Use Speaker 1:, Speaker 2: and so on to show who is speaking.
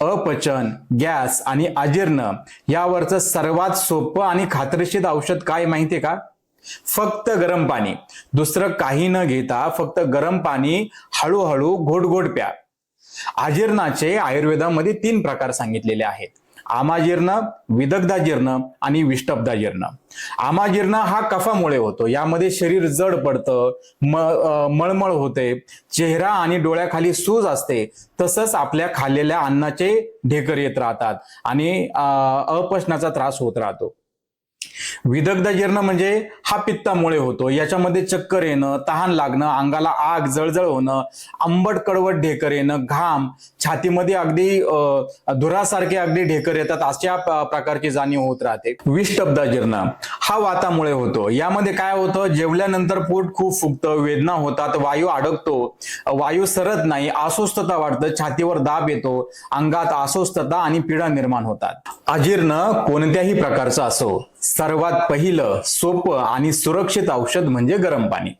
Speaker 1: अपचन गॅस आणि अजीर्ण यावरचं सर्वात सोपं आणि खात्रीशीर औषध काय माहितीये का? फक्त गरम पाणी. दुसरं काही न घेता फक्त गरम पाणी हळूहळू घोट घोट प्या अजीर्णाचे आयुर्वेदामध्ये तीन प्रकार सांगितलेले आहेत. आमाजीर्ण विदग्धाजीर्ण आणि विष्टब्धाजीर्ण आमाजीर्ण हा कफामुळे होतो. यामध्ये शरीर जड पडतं मळमळ होते चेहरा आणि डोळ्याखाली सूज असते तसंच आपल्या खाल्लेल्या अन्नाचे ढेकर येत राहतात आणि अपचनाचा त्रास होत राहतो. विदग्ध जीर्ण म्हणजे हा पित्तामुळे होतो. याच्यामध्ये चक्कर येणं तहान लागणं अंगाला आग जळजळ होणं आंबट कडवट ढेकर येणं घाम छातीमध्ये अगदी धुरासारखे अगदी ढेकर येतात अशा प्रकारची जाणीव होत राहते. विष्टब्दा जीर्ण हा वातामुळे होतो. यामध्ये काय होतं? जेवल्यानंतर पोट खूप फुगतं वेदना होतात वायू अडकतो वायू सरत नाही अस्वस्थता वाटतं छातीवर दाब येतो अंगात अस्वस्थता आणि पीडा निर्माण होतात. अजीर्ण कोणत्याही प्रकारचं असो. सर्वात पहिलं सोपं आणि सुरक्षित औषध म्हणजे गरम पाणी.